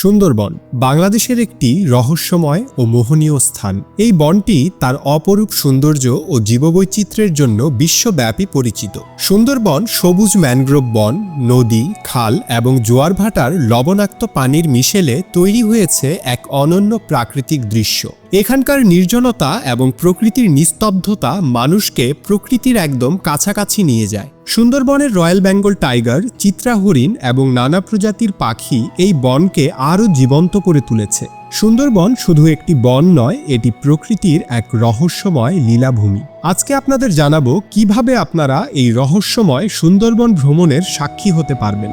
সুন্দরবন বাংলাদেশের একটি রহস্যময় ও মোহনীয় স্থান। এই বনটি তার অপরূপ সৌন্দর্য ও জীববৈচিত্র্যের জন্য বিশ্বব্যাপী পরিচিত। সুন্দরবন সবুজ ম্যানগ্রোভ বন, নদী, খাল এবং জোয়ারভাটার লবণাক্ত পানির মিশেলে তৈরি হয়েছে এক অনন্য প্রাকৃতিক দৃশ্য। এখানকার নির্জনতা এবং প্রকৃতির নিস্তব্ধতা মানুষকে প্রকৃতির একদম কাছাকাছি নিয়ে যায়। সুন্দরবনের রয়্যাল বেঙ্গল টাইগার, চিত্রা হরিণ এবং নানা প্রজাতির পাখি এই বনকে আরও জীবন্ত করে তুলেছে। সুন্দরবন শুধু একটি বন নয়, এটি প্রকৃতির এক রহস্যময় লীলাভূমি। আজকে আপনাদের জানাব কীভাবে আপনারা এই রহস্যময় সুন্দরবন ভ্রমণের সাক্ষী হতে পারবেন।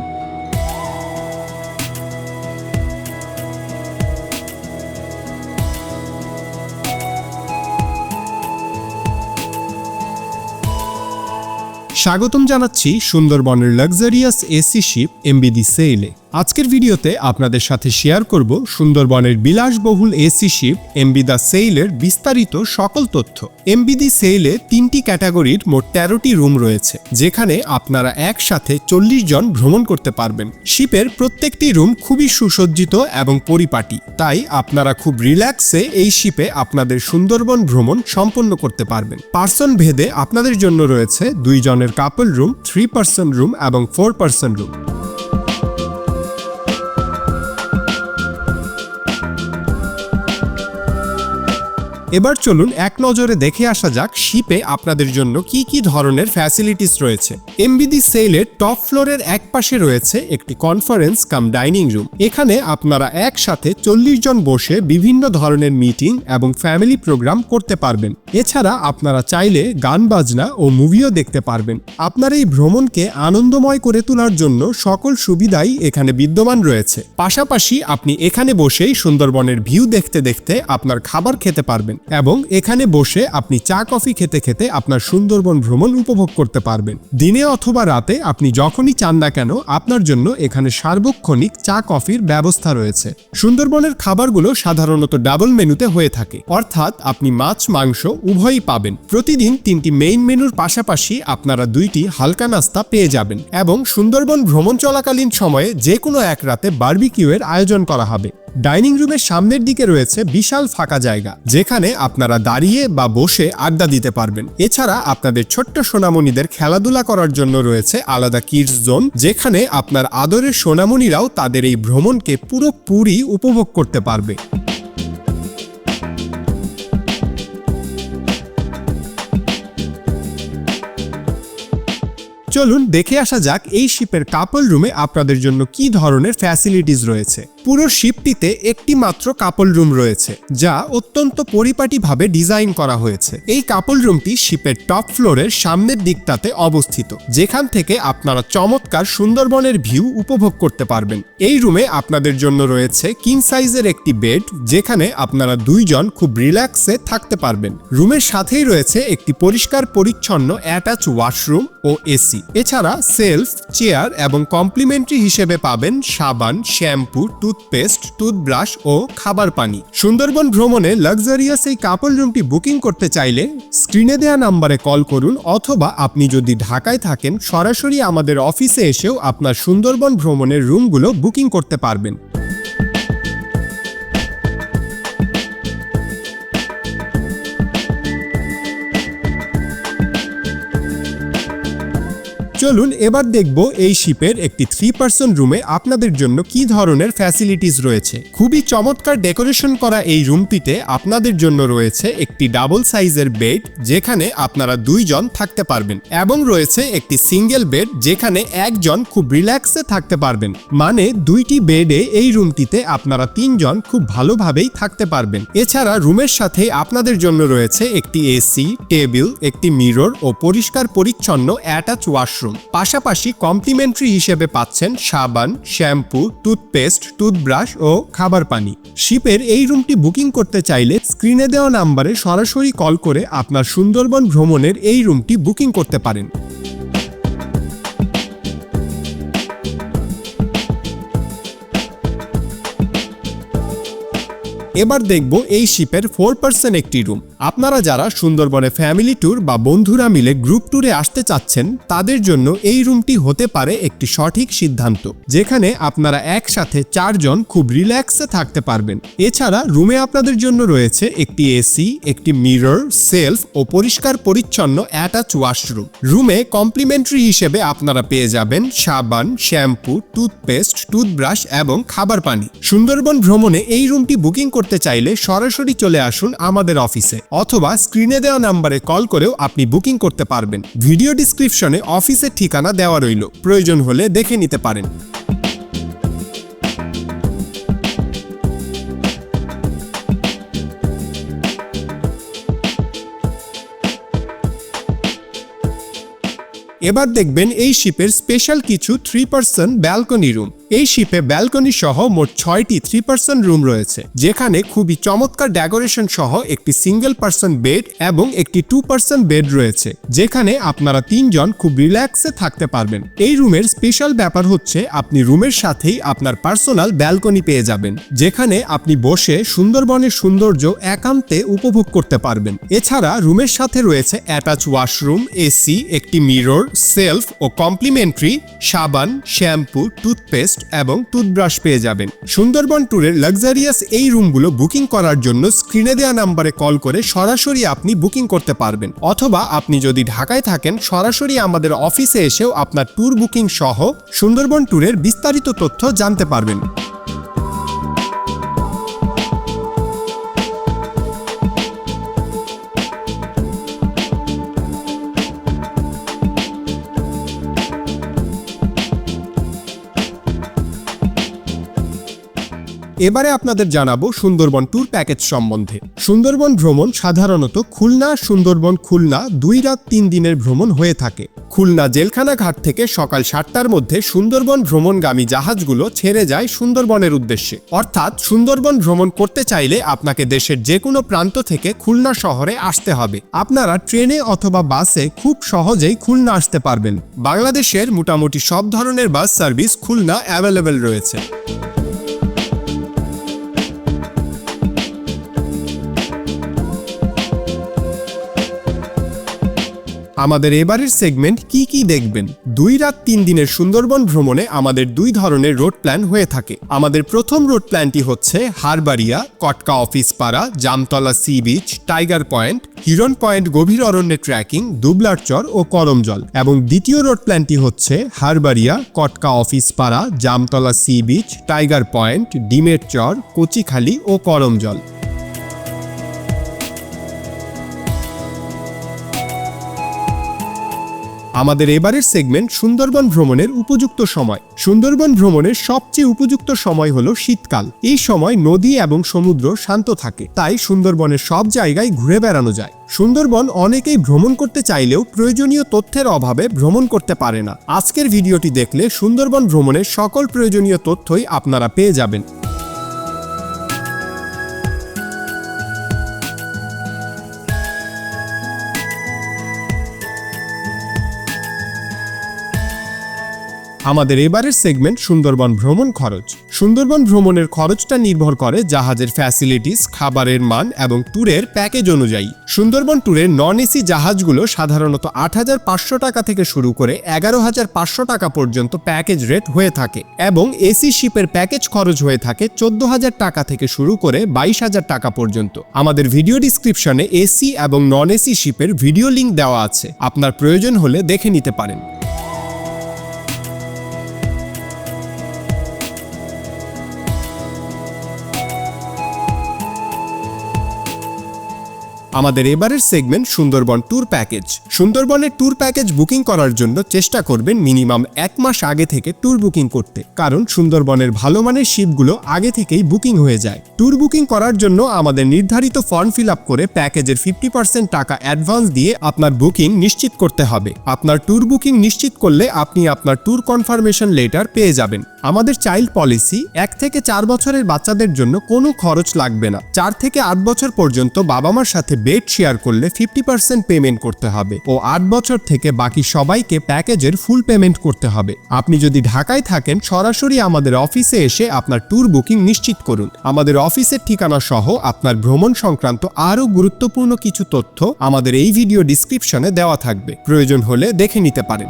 স্বাগতম জানাচ্ছি সুন্দরবনের লাক্সারিয়াস এসি শিপ এমবিডি সেইলে আজকের ভিডিওতে আপনাদের সাথে শেয়ার করব সুন্দরবনের বিলাসবহুল এসি শিপ এমবিদা সেইলের বিস্তারিত সকল তথ্য। এমবিডি সেইলে তিনটি ক্যাটাগরির মোট তেরোটি রুম রয়েছে, যেখানে আপনারা একসাথে চল্লিশ জন ভ্রমণ করতে পারবেন। শিপের প্রত্যেকটি রুম খুবই সুসজ্জিত এবং পরিপাটি, তাই আপনারা খুব রিল্যাক্সে এই শিপে আপনাদের সুন্দরবন ভ্রমণ সম্পন্ন করতে পারবেন। পার্সন ভেদে আপনাদের জন্য রয়েছে দুই জনের couple room three person room এবং ফোর পার্সন রুম এবার চলুন এক নজরে দেখে আসা যাক শিপে আপনাদের জন্য কি কি ধরনের ফ্যাসিলিটিস রয়েছে। এমবিডি সেলের টপ ফ্লোরের এক পাশে রয়েছে একটি কনফারেন্স কাম ডাইনিং রুম এখানে আপনারা একসাথে চল্লিশ জন বসে বিভিন্ন ধরনের মিটিং এবং ফ্যামিলি প্রোগ্রাম করতে পারবেন। এছাড়া আপনারা চাইলে গান বাজনা ও মুভিও দেখতে পারবেন। আপনার এই ভ্রমণকে আনন্দময় করে তোলার জন্য সকল সুবিধাই এখানে বিদ্যমান রয়েছে। পাশাপাশি আপনি এখানে বসেই সুন্দরবনের ভিউ দেখতে দেখতে আপনার খাবার খেতে পারবেন। এবং এখানে বসে আপনি চা, কফি খেতে খেতে আপনার সুন্দরবন ভ্রমণ উপভোগ করতে পারবেন। দিনে অথবা রাতে আপনি যখনই চান না কেন, আপনার জন্য এখানে সার্বক্ষণিক চা, কফির ব্যবস্থা রয়েছে। সুন্দরবনের খাবারগুলো সাধারণত ডাবল মেনুতে হয়ে থাকে। অর্থাৎ আপনি মাছ, মাংস উভয়ই পাবেন। প্রতিদিন তিনটি মেইন মেনুর পাশাপাশি আপনারা দুইটি হালকা নাস্তা পেয়ে যাবেন এবং সুন্দরবন ভ্রমণ চলাকালীন সময়ে যে কোনো এক রাতে বার্বিকিউয়ের আয়োজন করা হবে। ডাইনিং রুমের সামনের দিকে রয়েছে বিশাল ফাঁকা জায়গা, যেখানে আপনারা দাঁড়িয়ে বা বসে আড্ডা দিতে পারবেন। এছাড়া আপনাদের ছোট্ট সোনামণিদের খেলাধুলা করার জন্য রয়েছে আলাদা কিডস জোন, যেখানে আপনার আদরের সোনামণিরাও তাদের এই ভ্রমণকে পুরোপুরি উপভোগ করতে পারবে। চলুন দেখে আসা যাক এই শিপের কাপল রুমে আপনাদের জন্য কি ধরনের ফ্যাসিলিটিস রয়েছে। পুরো শিপটিতে একটি মাত্র কাপল রুম রয়েছে, যা অত্যন্ত পরিপাটিভাবে ডিজাইন করা হয়েছে। এই কাপল রুমটি শিপের টপ ফ্লোরের সামনের দিকটাতে অবস্থিত, যেখান থেকে আপনারা চমৎকার সুন্দরবনের ভিউ উপভোগ করতে পারবেন। এই রুমে আপনাদের জন্য রয়েছে কিং সাইজের একটি বেড, যেখানে আপনারা দুইজন খুব রিল্যাক্সে থাকতে পারবেন। রুমের সাথেই রয়েছে একটি পরিষ্কার পরিচ্ছন্ন অ্যাটাচ ওয়াশরুম ও এসি। এছাড়া সেলফ, চেয়ার এবং কমপ্লিমেন্টারি হিসেবে পাবেন সাবান, শ্যাম্পু টুথপেস্ট টুথব্রাশ ও খাবার পানি। সুন্দরবন ভ্রমণে লাক্সারিয়াস এই কাপড় রুমটি বুকিং করতে চাইলে স্ক্রিনে দেয়া নাম্বারে কল করুন অথবা আপনি যদি ঢাকায় থাকেন, সরাসরি আমাদের অফিসে এসেও আপনার সুন্দরবন ভ্রমণের রুমগুলো বুকিং করতে পারবেন। চলুন এবার দেখব এই শিপের একটি থ্রি পার্সন রুমে আপনাদের জন্য কি ধরনের ফ্যাসিলিটিস রয়েছে। খুবই চমৎকার ডেকোরেশন করা এই রুমটিতে আপনাদের জন্য রয়েছে একটি ডাবল সাইজের বেড যেখানে আপনারা দুইজন থাকতে পারবেন, এবং রয়েছে একটি সিঙ্গেল বেড যেখানে একজন খুব রিল্যাক্সে থাকতে পারবেন। মানে দুইটি বেডে এই রুমটিতে আপনারা তিনজন খুব ভালোভাবেই থাকতে পারবেন। এছাড়া রুমের সাথে আপনাদের জন্য রয়েছে একটি এসি টেবিল একটি মিরর ও পরিষ্কার পরিচ্ছন্ন অ্যাটাচ ওয়াশরুম পাশাপাশি কমপ্লিমেন্টারি হিসেবে পাচ্ছেন সাবান, শ্যাম্পু, টুথপেস্ট, টুথব্রাশ ও খাবার পানি। শিপের এই রুমটি বুকিং করতে চাইলে স্ক্রিনে দেওয়া নাম্বারে সরাসরি কল করে আপনার সুন্দরবন ভ্রমণের এই রুমটি বুকিং করতে পারেন। এবার দেখব এই শিপের ফোর পার্সেন্ট একটি রুম। আপনারা যারা সুন্দরবনে ফ্যামিলি ট্যুর বা বন্ধুরা মিলে গ্রুপ ট্যুরে আসতে চাচ্ছেন, তাদের জন্য এই রুমটি হতে পারে একটি সঠিক সিদ্ধান্ত, যেখানে আপনারা একসাথে চারজন খুব রিল্যাক্সে থাকতে পারবেন। এছাড়া রুমে আপনাদের জন্য রয়েছে একটি এসি একটি মিরর সেলফ ও পরিষ্কার পরিচ্ছন্ন অ্যাটাচ ওয়াশরুম রুমে কমপ্লিমেন্টারি হিসেবে আপনারা পেয়ে যাবেন সাবান শ্যাম্পু টুথপেস্ট টুথব্রাশ এবং খাবার পানি। সুন্দরবন ভ্রমণে এই রুমটি বুকিং করতে চাইলে সরাসরি চলে আসুন আমাদের অফিসে অথবা স্ক্রিনে দেওয়া নাম্বারে কল করেও আপনি বুকিং করতে পারবেন। ভিডিও ডিসক্রিপশনে অফিসের ঠিকানা দেওয়া রইল। প্রয়োজন হলে দেখে নিতে পারেন। এবার দেখবেন এই শিপের স্পেশাল কিছু থ্রি পার্সন ব্যালকনি রুম এই শিপে ব্যালকনি সহ মোট ছয়টি থ্রি পার্সন রুম রয়েছে, যেখানে খুবই চমৎকার ডেকোরেশন সহ একটি সিঙ্গেল পার্সন বেড এবং একটি টু পার্সন বেড রয়েছে, যেখানে আপনারা তিনজন খুব রিল্যাক্সে থাকতে পারবেন। এই রুমের স্পেশাল ব্যাপার হচ্ছে, আপনি রুমের সাথেই আপনার পার্সোনাল ব্যালকনি পেয়ে যাবেন, যেখানে আপনি বসে সুন্দরবনের সৌন্দর্য একান্তে উপভোগ করতে পারবেন। এছাড়া রুমের সাথে রয়েছে অ্যাটাচ ওয়াশরুম এসি, একটি মিরর সেলফ ও কমপ্লিমেন্টারি সাবান, শ্যাম্পু টুথপেস্ট এবং টুথব্রাশ পেয়ে যাবেন। সুন্দরবন ট্যুরের লাক্সারিয়াস এই রুমগুলো বুকিং করার জন্য স্ক্রিনে দেওয়া নাম্বারে কল করে সরাসরি আপনি বুকিং করতে পারবেন। অথবা আপনি যদি ঢাকায় থাকেন, সরাসরি আমাদের অফিসে এসেও আপনার ট্যুর বুকিং সহ সুন্দরবন ট্যুরের বিস্তারিত তথ্য জানতে পারবেন। এবারে আপনাদের জানাব সুন্দরবন ট্যুর প্যাকেজ সম্বন্ধে। সুন্দরবন ভ্রমণ সাধারণত খুলনা, সুন্দরবন খুলনা দুই রাত তিন দিনের ভ্রমণ হয়ে থাকে। খুলনা জেলখানা ঘাট থেকে সকাল সাতটার মধ্যে সুন্দরবন ভ্রমণগামী জাহাজগুলো ছেড়ে যায় সুন্দরবনের উদ্দেশ্যে। অর্থাৎ সুন্দরবন ভ্রমণ করতে চাইলে আপনাকে দেশের যে কোনো প্রান্ত থেকে খুলনা শহরে আসতে হবে। আপনারা ট্রেনে অথবা বাসে খুব সহজেই খুলনা আসতে পারবেন। বাংলাদেশের মোটামুটি সব ধরনের বাস সার্ভিস খুলনা অ্যাভেলেবেল রয়েছে। আমাদের এবারের সেগমেন্ট কি কি দেখবেন? দুই রাত তিন দিনের সুন্দরবন ভ্রমণে আমাদের দুই ধরনের রোড প্ল্যান হয়ে থাকে। আমাদের প্রথম রোড প্ল্যানটি হচ্ছে হারবাড়িয়া কটকা অফিস পাড়া, Jamtala sea beach, tiger point Hiron point গভীর অরণ্যে ট্র্যাকিং, দুবলার চর ও করমজল এবং দ্বিতীয় রোড প্ল্যানটি হচ্ছে হারবাড়িয়া কটকা অফিস পাড়া, Jamtala sea beach, tiger point, ডিমের চর, কচিখালি ও করমজল আমাদের এবারের সেগমেন্ট সুন্দরবন ভ্রমণের উপযুক্ত সময়। সুন্দরবন ভ্রমণের সবচেয়ে উপযুক্ত সময় হলো শীতকাল। এই সময় নদী এবং সমুদ্র শান্ত থাকে, তাই সুন্দরবনের সব জায়গায় ঘুরে বেড়ানো যায়। সুন্দরবন অনেকেই ভ্রমণ করতে চাইলেও প্রয়োজনীয় তথ্যের অভাবে ভ্রমণ করতে পারে না। আজকের ভিডিওটি দেখলে সুন্দরবন ভ্রমণের সকল প্রয়োজনীয় তথ্যই আপনারা পেয়ে যাবেন। আমাদের এবারের সেগমেন্ট সুন্দরবন ভ্রমণ খরচ। সুন্দরবন ভ্রমণের খরচটা নির্ভর করে জাহাজের ফ্যাসিলিটিস খাবারের মান এবং ট্যুরের প্যাকেজ অনুযায়ী। সুন্দরবন ট্যুরের নন এসি জাহাজগুলো সাধারণত আট হাজার পাঁচশো টাকা থেকে শুরু করে এগারো হাজার পাঁচশো টাকা পর্যন্ত প্যাকেজ রেট হয়ে থাকে এবং এসি শিপের প্যাকেজ খরচ হয়ে থাকে চোদ্দ হাজার টাকা থেকে শুরু করে বাইশ হাজার টাকা পর্যন্ত। আমাদের ভিডিও ডিসক্রিপশনে এসি এবং নন এসি শিপের ভিডিও লিঙ্ক দেওয়া আছে। আপনার প্রয়োজন হলে দেখে নিতে পারেন। আমাদের এবারের সেগমেন্ট সুন্দরবন ট্যুর প্যাকেজ সুন্দরবনের ট্যুর প্যাকেজ বুকিং করার জন্য চেষ্টা করবেন মিনিমাম এক মাস আগে থেকে ট্যুর বুকিং করতে। কারণ সুন্দরবনের ভালো মানের শিপগুলো আগে থেকেই বুকিং হয়ে যায়। ট্যুর বুকিং করার জন্য আমাদের নির্ধারিত ফর্ম ফিল আপ করে প্যাকেজের ফিফটি পার্সেন্ট টাকা অ্যাডভান্স দিয়ে আপনার বুকিং নিশ্চিত করতে হবে। আপনার ট্যুর বুকিং নিশ্চিত করলে আপনি আপনার ট্যুর কনফার্মেশন লেটার পেয়ে যাবেন। আমাদের চাইল্ড পলিসি এক থেকে চার বছরের বাচ্চাদের জন্য কোনো খরচ লাগবে না। চার থেকে আট বছর পর্যন্ত বাবা মার সাথে বেড শেয়ার করলে ফিফটি পার্সেন্ট পেমেন্ট করতে হবে ও আট বছর থেকে বাকি সবাইকে প্যাকেজের ফুল পেমেন্ট করতে হবে। আপনি যদি ঢাকায় থাকেন, সরাসরি আমাদের অফিসে এসে আপনার ট্যুর বুকিং নিশ্চিত করুন। আমাদের অফিসের ঠিকানা সহ আপনার ভ্রমণ সংক্রান্ত আরও গুরুত্বপূর্ণ কিছু তথ্য আমাদের এই ভিডিও ডিসক্রিপশনে দেওয়া থাকবে। প্রয়োজন হলে দেখে নিতে পারেন।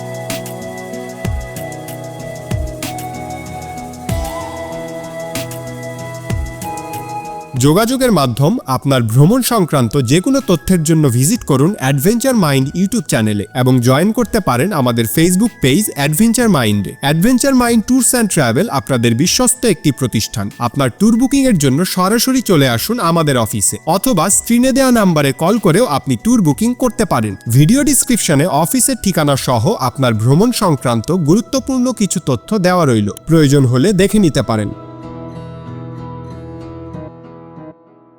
যোগাযোগের মাধ্যম আপনার ভ্রমণ সংক্রান্ত যে কোনো তথ্যের জন্য ভিজিট করুন অ্যাডভেঞ্চার মাইন্ড ইউটিউব চ্যানেলে এবং জয়েন করতে পারেন আমাদের ফেসবুক পেজ অ্যাডভেঞ্চার মাইন্ডে adventure mind tours and travel আপনাদের বিশ্বস্ত একটি প্রতিষ্ঠান। আপনার ট্যুর বুকিং এর জন্য সরাসরি চলে আসুন আমাদের অফিসে অথবা স্ক্রিনে দেওয়া নাম্বারে কল করেও আপনি ট্যুর বুকিং করতে পারেন। ভিডিও ডিসক্রিপশনে অফিসের ঠিকানা সহ আপনার ভ্রমণ সংক্রান্ত গুরুত্বপূর্ণ কিছু তথ্য দেওয়া রইল। প্রয়োজন হলে দেখে নিতে পারেন।